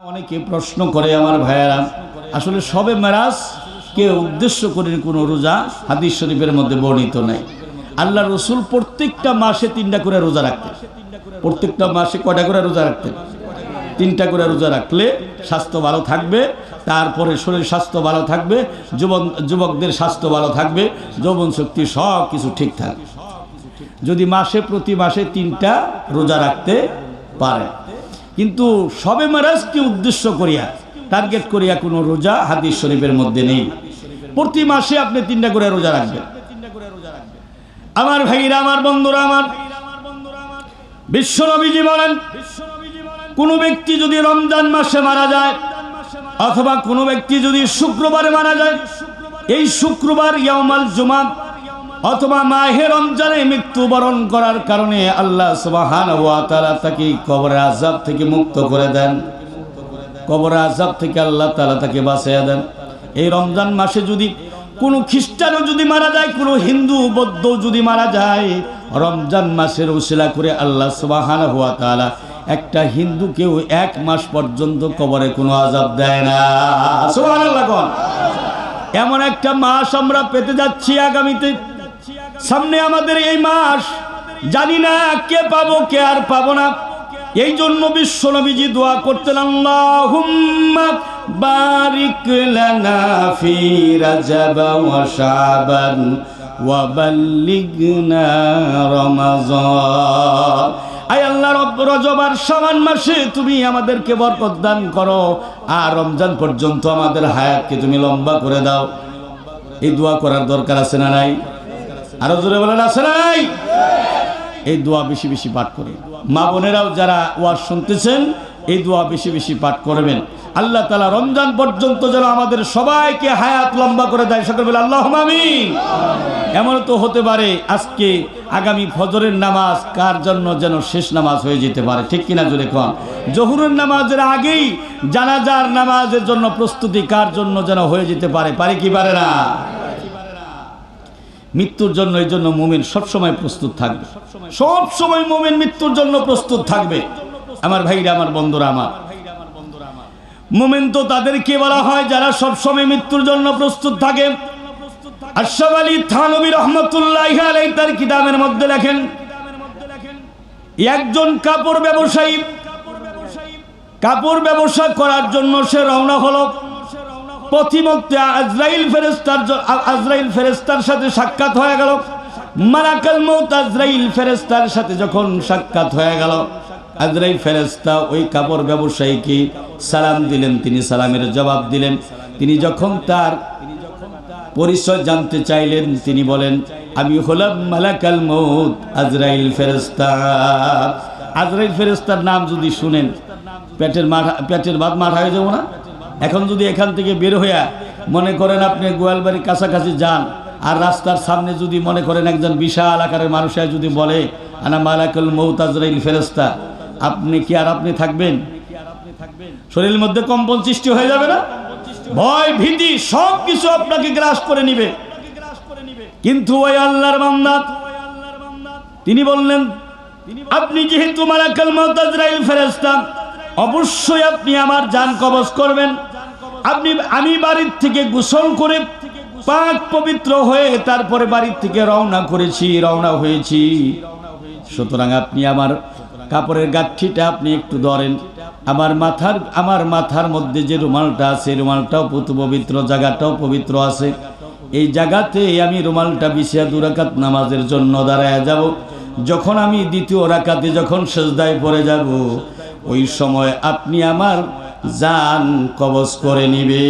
অনেকে প্রশ্ন করে আমার ভাইয়েরা, আসলে সবে মেরাজ কে উদ্দেশ্য করে কোনো রোজা হাদিস শরীফের মধ্যে বর্ণিত নাই। আল্লাহ রসুল প্রত্যেকটা মাসে তিনটা করে রোজা রাখতেন। প্রত্যেকটা মাসে কটা করে রোজা রাখতেন? তিনটা করে রোজা রাখলে স্বাস্থ্য ভালো থাকবে, তারপরে শরীর স্বাস্থ্য ভালো থাকবে যুবক যুবকদের স্বাস্থ্য ভালো থাকবে, যৌবন শক্তি সব কিছু ঠিক থাকবে। যদি মাসে প্রতি মাসে তিনটা রোজা রাখতে পারে কিন্তু সবে মারাজকে উদ্দেশ্য করিয়া টার্গেট করিয়া কোনো রোজা হাদিস শরীফের মধ্যে নেই। প্রতি মাসে আপনি তিনটা করে রোজা রাখবেন। আমার ভাইরা, আমার বন্ধুরা, আমার বিশ্বনবীজি বলেন, কোনো ব্যক্তি যদি রমজান মাসে মারা যায় অথবা কোনো ব্যক্তি যদি শুক্রবারে মারা যায়, এই শুক্রবার ইয়ামাল জুমা অথবা মাহে রমজানে মৃত্যুবরণ করার কারণে আল্লাহ সুবাহান ওয়া তাআলা তাকে কবরের আজাব থেকে মুক্ত করে দেন। কবরের আজাব থেকে আল্লাহ তালা তাকে বাঁচিয়ে দেন। এই রমজান মাসে যদি কোনো খ্রিস্টানও যদি মারা যায়, কোনো হিন্দু, বৌদ্ধ যদি মারা যায়, রমজান মাসের উশিলা করে আল্লাহ সুবাহান হুয়া তালা একটা হিন্দুকেও এক মাস পর্যন্ত কবরে কোনো আজাব দেয় না। কোন? এমন একটা মাস আমরা পেতে যাচ্ছি আগামীতে। সামনে আমাদের এই মাস। জানি না কে পাবো, কে আর পাবো না। এই জন্য বিশ্ব নবীজি দোয়া করতেন, আল্লাহুম্মা বারিক ফি আল্লাহ রব মাসে তুমি করো, আর রমজান পর্যন্ত আমাদের হায়াতকে তুমি লম্বা করে দাও। এই দোয়া করার দরকার আছে না নাই? আরও জোরে বলেন, আছে নাই? এই দোয়া বেশি বেশি পাঠ করে মা বোনেরাও যারা ওয়াজ শুনতেছেন, এই দোয়া বেশি বেশি পাঠ করবেন। আল্লাহ তালা রমজান পর্যন্ত যেন আমাদের সবাইকে হায়াত লম্বা করে দেয়। সকল বলে আল্লাহ আমিন। এমন তো হতে পারে আজকে আগামী ফজরের নামাজ কার জন্য যেন শেষ নামাজ হয়ে যেতে পারে? ঠিক কিনা জুড়ে কন? জহুরের নামাজের আগেই জানাজার নামাজের জন্য প্রস্তুতি কার জন্য যেন হয়ে যেতে পারে? পারে কি পারে না? মৃত্যুর জন্য, এই জন্য মুমিন সবসময় প্রস্তুত থাকবে। সব সময় মুমিন মৃত্যুর জন্য প্রস্তুত থাকবে। আমার ভাইরা, আমার বন্ধুরা, আমার। মুমিন তো তাদেরকে বলা হয় যারা সবসময় মৃত্যুর জন্য প্রস্তুত থাকে। আশরাফ আলী থানবী রহমতুল্লাহ আলাই তার কিতাবের মধ্যে লেখেন, একজন কাপড় ব্যবসায়ী, কাপড় ব্যবসা করার জন্য সে রওনা হলো। পথিমধ্যে আজরাইল ফেরেস্তার আজরাইল ফেরেস্তার সাথে সাক্ষাৎ হয়ে গেল। মারাকাল মৌত আজরাইল ফেরেস্তার সাথে যখন সাক্ষাৎ হয়ে গেল, আজরাইল ফেরেস্তা ওই কাপড় ব্যবসায়ীকে সালাম দিলেন, তিনি সালামের জবাব দিলেন। তিনি যখন তার পরিচয় জানতে চাইলেন, তিনি বলেন, আমি হলাম মালাকাল মৌত আজরাইল ফেরেস্তা আজরাইল ফেরেস্তার নাম যদি শুনেন, পেটের মাঠা পেটের বাদ মাঠ হয়ে যাব না? এখন যদি এখান থেকে বের হইয়া মনে করেন আপনি গোয়ালবাড়ির কাছাকাছি যান, আর রাস্তার সামনে যদি মনে করেন একজন বিশাল আকারের মানুষ যদি বলে, আনা মালাকুল মৌত আজরাইল ফেরেস্তা আপনি কি আর আপনি থাকবেন? শরীরের মধ্যে কম্পন সৃষ্টি হয়ে যাবে না? ভয়, ভীতি সব কিছু আপনাকে গ্রাস করে নিবে। কিন্তু ওই আল্লাহর বান্দা, তিনি বললেন, আপনি যেহেতু মালাকাল মাউতাজরাইল ফেরেশতা, অবশ্যই আপনি আমার জান কবজ করবেন। আপনি, আমি বাড়ির থেকে গোসল করে পাক পবিত্র হয়ে তারপরে বাড়ির থেকে রওনা করেছি, রওনা হয়েছি। সুতরাং আপনি আমার কাপড়ের গাঠিটা আপনি একটু ধরেন। আমার মাথার আমার মাথার মধ্যে যে রুমালটা আছে, রুমালটাও পুতু পবিত্র, জায়গাটাও পবিত্র আছে। এই জায়গাতে আমি রুমালটা বিছিয়া দুরাকাত নামাজের জন্য দাঁড়ায় যাব। যখন আমি দ্বিতীয় রাকাতে যখন সেজদায় পড়ে যাব, ওই সময় আপনি আমার জান কবজ করে নিবে।